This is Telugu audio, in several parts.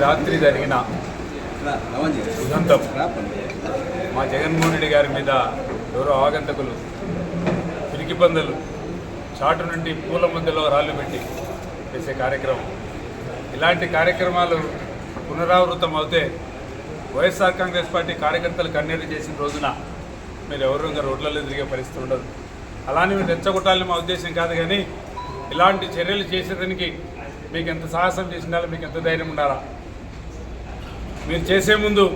రాత్రి జరిగిన ఉదంతం. మా జగన్మోహన్ రెడ్డి గారి మీద ఎవరో ఆగంతకులు పిరికిపందులు చాటు నుండి పూల మధ్యలో రాళ్ళు పెట్టి చేసే కార్యక్రమం. ఇలాంటి కార్యక్రమాలు పునరావృతం అవుతే వైఎస్ఆర్ కాంగ్రెస్ పార్టీ కార్యకర్తలు కన్నీరు చేసిన రోజున మీరు ఎవరు ఇంకా రోడ్లలో తిరిగే పరిస్థితి ఉండదు. అలానే మీరు రెచ్చగొట్టాలని మా ఉద్దేశం కాదు కానీ ఇలాంటి చర్యలు చేసేదానికి మీకు ఎంత సాహసం చేసినాలో మీకు ఎంత ధైర్యం ఉండాలా? మీరు చేసే ముందు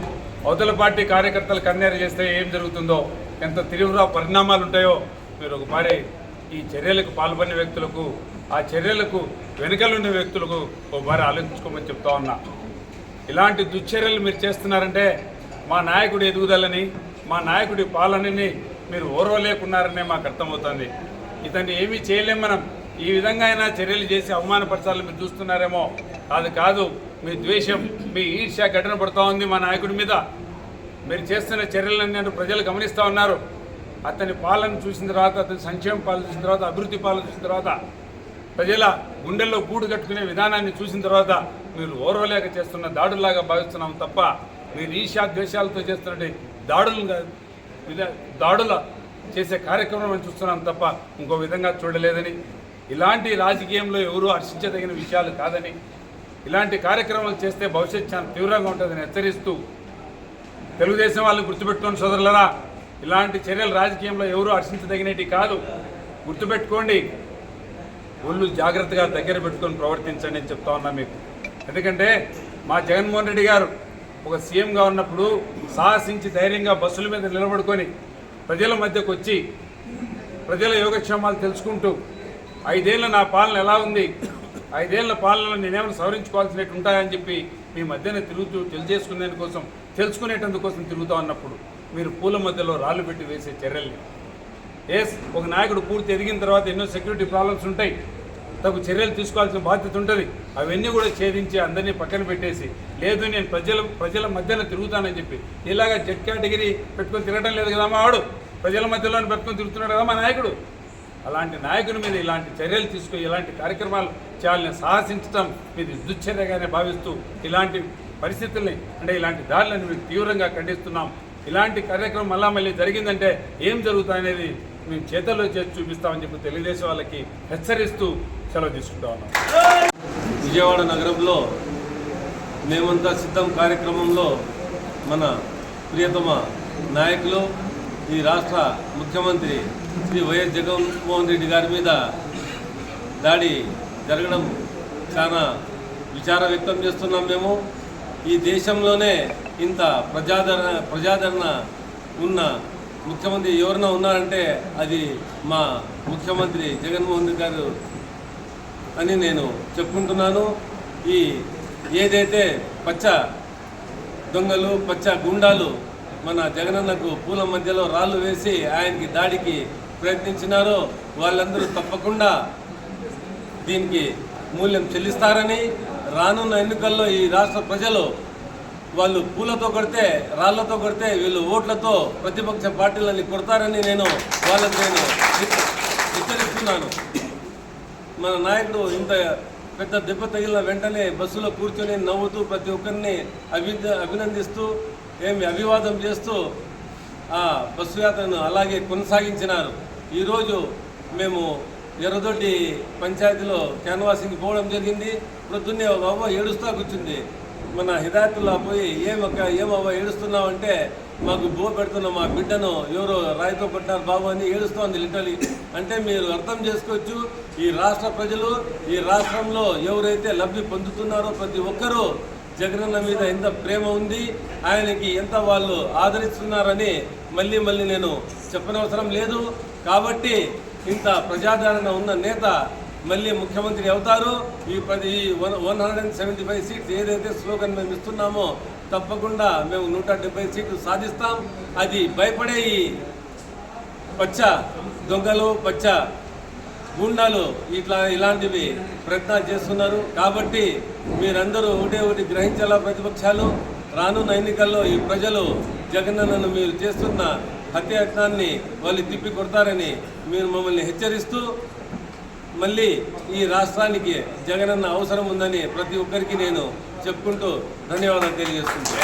అవతల పార్టీ కార్యకర్తలు కన్నేరు చేస్తే ఏం జరుగుతుందో ఎంత తీవ్ర పరిణామాలు ఉంటాయో మీరు ఒకమారి ఈ చర్యలకు పాల్పడిన వ్యక్తులకు ఆ చర్యలకు వెనుకలుండే వ్యక్తులకు ఒకమారి ఆలోచించుకోమని చెప్తా ఉన్నా. ఇలాంటి దుశ్చర్యలు మీరు చేస్తున్నారంటే మా నాయకుడి ఎదుగుదలని మా నాయకుడి పాలనని మీరు ఓర్వలేకున్నారనే మాకు అర్థమవుతుంది. ఇతన్ని ఏమీ చేయలేం మనం. ఈ విధంగా అయినా చర్యలు చేసి అవమానపరచాలని మీరు చూస్తున్నారేమో. అది కాదు మీ ద్వేషం మీ ఈర్ష్య ఘటన పడుతూ ఉంది మా నాయకుడి మీద. మీరు చేస్తున్న చర్యలన్నీ నేను ప్రజలు గమనిస్తూ ఉన్నారు. అతని పాలన చూసిన తర్వాత అతని సంక్షేమ పాలన చూసిన తర్వాత అభివృద్ధి పాలన చూసిన తర్వాత ప్రజల గుండెల్లో గూడు కట్టుకునే విధానాన్ని చూసిన తర్వాత మీరు ఓర్వలేక చేస్తున్న దాడుల్లాగా భావిస్తున్నాం తప్ప మీరు ఈశా ద్వేషాలతో చేస్తున్నట్టు దాడులు దాడుల చేసే కార్యక్రమం చూస్తున్నాం తప్ప ఇంకో విధంగా చూడలేదని. ఇలాంటి రాజకీయంలో ఎవరూ హర్షించదగిన విషయాలు కాదని. ఇలాంటి కార్యక్రమాలు చేస్తే భవిష్యత్ చాలా తీవ్రంగా ఉంటుందని హెచ్చరిస్తూ తెలుగుదేశం వాళ్ళని గుర్తుపెట్టుకుని సోదరులరా. ఇలాంటి చర్యలు రాజకీయంలో ఎవరూ హర్షించదగినవి కాదు. గుర్తుపెట్టుకోండి ఒళ్ళు జాగ్రత్తగా దగ్గర పెట్టుకొని ప్రవర్తించండి అని చెప్తా ఉన్నా మీకు. ఎందుకంటే మా జగన్మోహన్ రెడ్డి గారు ఒక సీఎంగా ఉన్నప్పుడు సాహసించి ధైర్యంగా బస్సుల మీద నిలబడుకొని ప్రజల మధ్యకు వచ్చి ప్రజల యోగక్షేమాలు తెలుసుకుంటూ ఐదేళ్ళ నా పాలన ఎలా ఉంది ఐదేళ్ళ పాలనలో నేనేమైనా సవరించుకోవాల్సినట్టు ఉంటాయని చెప్పి మీ మధ్యన తిరుగుతూ తెలియజేసుకునేందుకోసం తెలుసుకునేటందుకోసం తిరుగుతా ఉన్నప్పుడు మీరు పూల మధ్యలో రాళ్ళు పెట్టి వేసే చర్యల్ని. ఎస్ ఒక నాయకుడు పూర్తి ఎదిగిన తర్వాత ఎన్నో సెక్యూరిటీ ప్రాబ్లమ్స్ ఉంటాయి. తగు చర్యలు తీసుకోవాల్సిన బాధ్యత ఉంటుంది. అవన్నీ కూడా ఛేదించి అందరినీ పక్కన పెట్టేసి లేదు నేను ప్రజల ప్రజల మధ్యన తిరుగుతానని చెప్పి ఇలాగ జెడ్ కేటగిరీ పెట్టుకొని తిరగడం లేదు కదా మా వాడు ప్రజల మధ్యలో పెట్టుకొని తిరుగుతున్నాడు కదా మా నాయకుడు? అలాంటి నాయకుని మీద ఇలాంటి చర్యలు తీసుకొని ఇలాంటి కార్యక్రమాలు చేయాలని సాహసించడం మీది దుశ్చర్యగానే భావిస్తూ ఇలాంటి పరిస్థితుల్ని అంటే ఇలాంటి దాడులను మేము తీవ్రంగా ఖండిస్తున్నాం. ఇలాంటి కార్యక్రమం మళ్ళా మళ్ళీ జరిగిందంటే ఏం జరుగుతాయనేది మేము చేతల్లో చేసి చూపిస్తామని చెప్పి తెలుగుదేశం వాళ్ళకి హెచ్చరిస్తూ సెలవు తీసుకుంటా ఉన్నాం. విజయవాడ నగరంలో మేమంతా సిద్ధం కార్యక్రమంలో మన ప్రియతమ నాయకులు ఈ రాష్ట్ర ముఖ్యమంత్రి శ్రీ వైఎస్ జగన్మోహన్ రెడ్డి గారి మీద దాడి జరగడం చాలా విచారం వ్యక్తం చేస్తున్నాం మేము. ఈ దేశంలోనే ఇంత ప్రజాదరణ ప్రజాదరణ ఉన్న ముఖ్యమంత్రి ఎవరైనా ఉన్నారంటే అది మా ముఖ్యమంత్రి జగన్మోహన్ రెడ్డి గారు అని నేను చెప్పుకుంటున్నాను. ఈ ఏదైతే పచ్చ దొంగలు పచ్చ గుండాలు మన జగనన్నకు పూల మధ్యలో రాళ్ళు వేసి ఆయనకి దాడికి ప్రయత్నించినారో వాళ్ళందరూ తప్పకుండా దీనికి మూల్యం చెల్లిస్తారని రానున్న ఎన్నికల్లో ఈ రాష్ట్ర ప్రజలు వాళ్ళు పూలతో కొడితే రాళ్ళతో కొడితే వీళ్ళు ఓట్లతో ప్రతిపక్ష పార్టీలని కొడతారని నేను వాళ్ళకి నేను హెచ్చరిస్తున్నాను. మన నాయకుడు ఇంత పెద్ద దెబ్బ తగిలిన వెంటనే బస్సులో కూర్చొని నవ్వుతూ ప్రతి ఒక్కరిని అభి అభినందిస్తూ ఏమి అభివాదం చేస్తూ ఆ బస్సు యాత్రను అలాగే కొనసాగించినారు. ఈరోజు మేము ఎర్రదొడ్డి పంచాయతీలో క్యాన్వాసింగ్ పోవడం జరిగింది. ప్రొద్దున్నే ఒక ఏడుస్తా కూర్చుంది. మన హిదాయతుల్లా పోయి ఏమక్క ఏమవ్వ ఏడుస్తున్నావు అంటే మాకు బో పెడుతున్న మా బిడ్డను ఎవరో రాయితో కొట్టినారు బాబు అని ఏడుస్తోంది లిటరలీ. అంటే మీరు అర్థం చేసుకోవచ్చు ఈ రాష్ట్ర ప్రజలు ఈ రాష్ట్రంలో ఎవరైతే లబ్ధి పొందుతున్నారో ప్రతి ఒక్కరూ జగనన్న మీద ఎంత ప్రేమ ఉంది ఆయనకి ఎంత వాళ్ళు ఆదరిస్తున్నారని మళ్ళీ మళ్ళీ నేను చెప్పనవసరం లేదు. కాబట్టి ఇంత ప్రజాదరణ ఉన్న నేత మళ్ళీ ముఖ్యమంత్రి అవుతారు. ఈ పది ఈ one one hundred and seventy five seats ఏదైతే స్లోగన్ మేము ఇస్తున్నామో తప్పకుండా మేము నూట డెబ్బై సీట్లు సాధిస్తాం. అది భయపడే ఈ పచ్చ దొంగలు పచ్చ గుండాలు ఇట్లా ఇలాంటివి ప్రయత్నాలు చేస్తున్నారు. కాబట్టి మీరందరూ ఒకటే ఒకటి గ్రహించాలా ప్రతిపక్షాలు? రానున్న ఎన్నికల్లో ఈ ప్రజలు జగనన్నను మీరు చేస్తున్న హత్యాయత్నాన్ని వాళ్ళు తిప్పి కొడతారని మీరు మమ్మల్ని హెచ్చరిస్తూ మళ్ళీ ఈ రాష్ట్రానికి జగనన్న అవసరం ఉందని ప్రతి ఒక్కరికి నేను చెప్పుకుంటూ ధన్యవాదాలు తెలియజేస్తున్నాను.